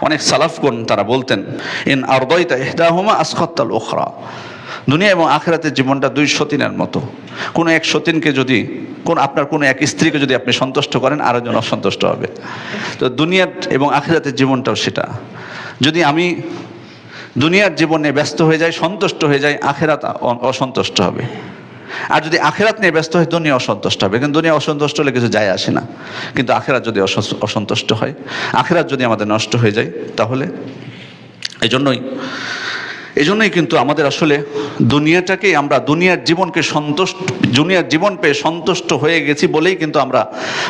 অনেক সালাফগণ তারা বলতেন, ইন আরদয়তা ইহদাহুমা আসখত্তাল ওখরা দুনিয়া এবং আখেরাতের জীবনটা দুই সতীনের মতো। কোনো এক সতীনকে যদি, কোন, আপনার কোনো এক স্ত্রীকে যদি আপনি সন্তুষ্ট করেন, আরেকজন অসন্তুষ্ট হবে। তো দুনিয়ার এবং আখেরাতের জীবনটাও সেটা। যদি আমি দুনিয়ার জীবনে ব্যস্ত হয়ে যাই, সন্তুষ্ট হয়ে যাই, আখেরাত অসন্তুষ্ট হবে। আর যদি আখেরাত নিয়ে ব্যস্ত হয়, দুনিয়া অসন্তুষ্ট হবে। কিন্তু দুনিয়া অসন্তুষ্ট হলে কিছু যায় আসে না। কিন্তু আখেরাত যদি অসন্তুষ্ট হয়, আখেরাত যদি আমাদের নষ্ট হয়ে যায়, তাহলে এই জন্যই এই জন্যই কিন্তু আমাদের আসলে দুনিয়াটাকেই আমরা দুনিয়ার জীবনকে সন্তুষ্ট, দুনিয়ার জীবন পেয়ে সন্তুষ্ট হয়ে গেছি বলেই কিন্তু আমরা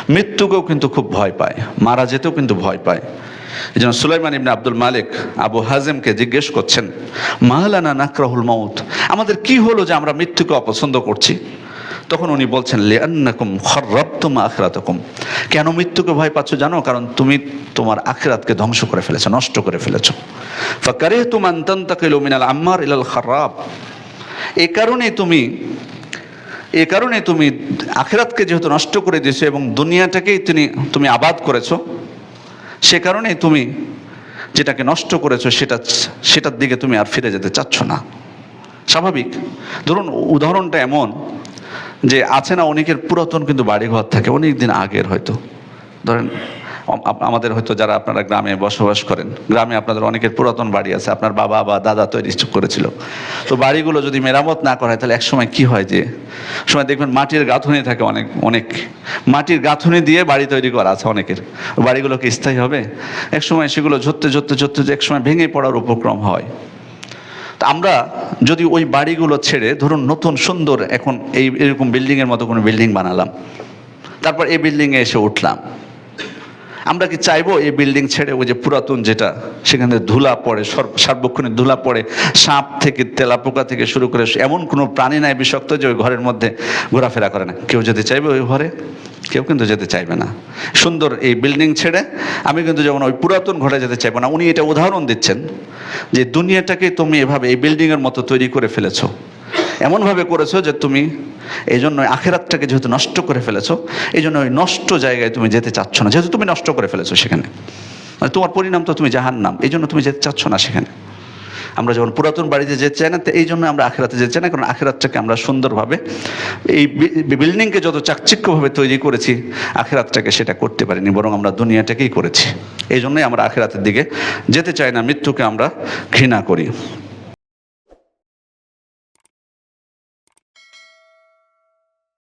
মৃত্যুকেও কিন্তু খুব ভয় পাই, মারা যেতেও কিন্তু ভয় পাই। জন্য সুলাইমান ইবনে আব্দুল মালিক আবু হাজেমকে জিজ্ঞেস করছেন মাহলানা নাকরাহুল মাউত, আমাদের কি হলো যে আমরা মৃত্যুকে অপছন্দ করছি? তখন উনি বলছেন লিয়ান্নাকুম খর্রাবতুম আখরাতকুম। কেন মৃত্যুকে ভয় পাচ্ছ জানো? কারণ তুমি তোমার আখরাতকে ধ্বংস করে ফেলেছো, নষ্ট করে ফেলেছো। ফাকারিহতুম আন তান্তাকিলু মিনাল আম্মার ইলাল খারাব এই কারণে তুমি, এ কারণে তুমি আখেরাতকে যেহেতু নষ্ট করে দিয়েছ এবং দুনিয়াটাকেই তুমি তুমি আবাদ করেছ সে কারণেই তুমি যেটাকে নষ্ট করেছ, সেটা, সেটার দিকে তুমি আর ফিরে যেতে চাচ্ছ না। স্বাভাবিক। ধরুন, উদাহরণটা এমন যে আছে না অনেকের পুরাতন কিন্তু বাড়িঘর থাকে অনেক দিন আগের হয়তো। ধরেন আমাদের হয়তো যারা আপনারা গ্রামে বসবাস করেন, গ্রামে আপনাদের অনেকের পুরাতন বাড়ি আছে, আপনার বাবা বা দাদা তৈরি করেছিল। তো বাড়িগুলো যদি মেরামত না করা হয়, তাহলে একসময় কি হয় যে, সময় দেখবেন মাটির গাঁথুনি থাকে অনেক অনেক। মাটির গাঁথুনি দিয়ে বাড়ি তৈরি করা আছে অনেকের। বাড়িগুলো কি স্থায়ী হবে। একসময় সেগুলো ঝরতে ঝরতে ঝরতে এক সময় ভেঙে পড়ার উপক্রম হয়। আমরা যদি ওই বাড়িগুলো ছেড়ে, ধরুন নতুন, সুন্দর, এখন এই এরকম বিল্ডিংয়ের মতো কোনো বিল্ডিং বানালাম, তারপর এই বিল্ডিংয়ে এসে উঠলাম। আমরা কি চাইব এই বিল্ডিং ছেড়ে? ওই যে পুরাতন যেটা, সেখানে ধুলা পড়ে, সর্ব- সার্বক্ষণিক ধুলা পড়ে, সাপ থেকে তেলাপোকা থেকে শুরু করে, এমন কোনো প্রাণী নাই বিষাক্ত যে ওই ঘরের মধ্যে ঘোরাফেরা করে না। কেউ যেতে চাইবে ওই ঘরে? কেউ কিন্তু যেতে চাইবে না। সুন্দর এই বিল্ডিং ছেড়ে, আমি কিন্তু যেমন ওই পুরাতন ঘরে যেতে চাইব না, উনি এটা উদাহরণ দিচ্ছেন যে দুনিয়াটাকে তুমি এভাবে এই বিল্ডিংয়ের মতো তৈরি করে ফেলেছো। এমনভাবে করেছ যে তুমি এই জন্য আখেরাতটাকে যেহেতু নষ্ট করে ফেলেছো এই জন্য ওই নষ্ট জায়গায় তুমি যেতে চাচ্ছ না। যেহেতু তুমি নষ্ট করে ফেলেছো সেখানে। মানে তোমার পরিণাম তো তুমি জাহান নাম এই জন্য তুমি যেতে চাচ্ছ না সেখানে। আমরা যখন পুরাতন বাড়িতে যেতে চাই না, তো এই জন্য আমরা আখেরাতে যেতে চাই না, কারণ আখেরাতটাকে আমরা সুন্দরভাবে এই বিল্ডিংকে যত চাকচিক্যভাবে তৈরি করেছি, আখেরাতটাকে সেটা করতে পারিনি, বরং আমরা দুনিয়াটাকেই করেছি। এই জন্যই আমরা আখেরাতের দিকে যেতে চাই না, মৃত্যুকে আমরা ঘৃণা করি।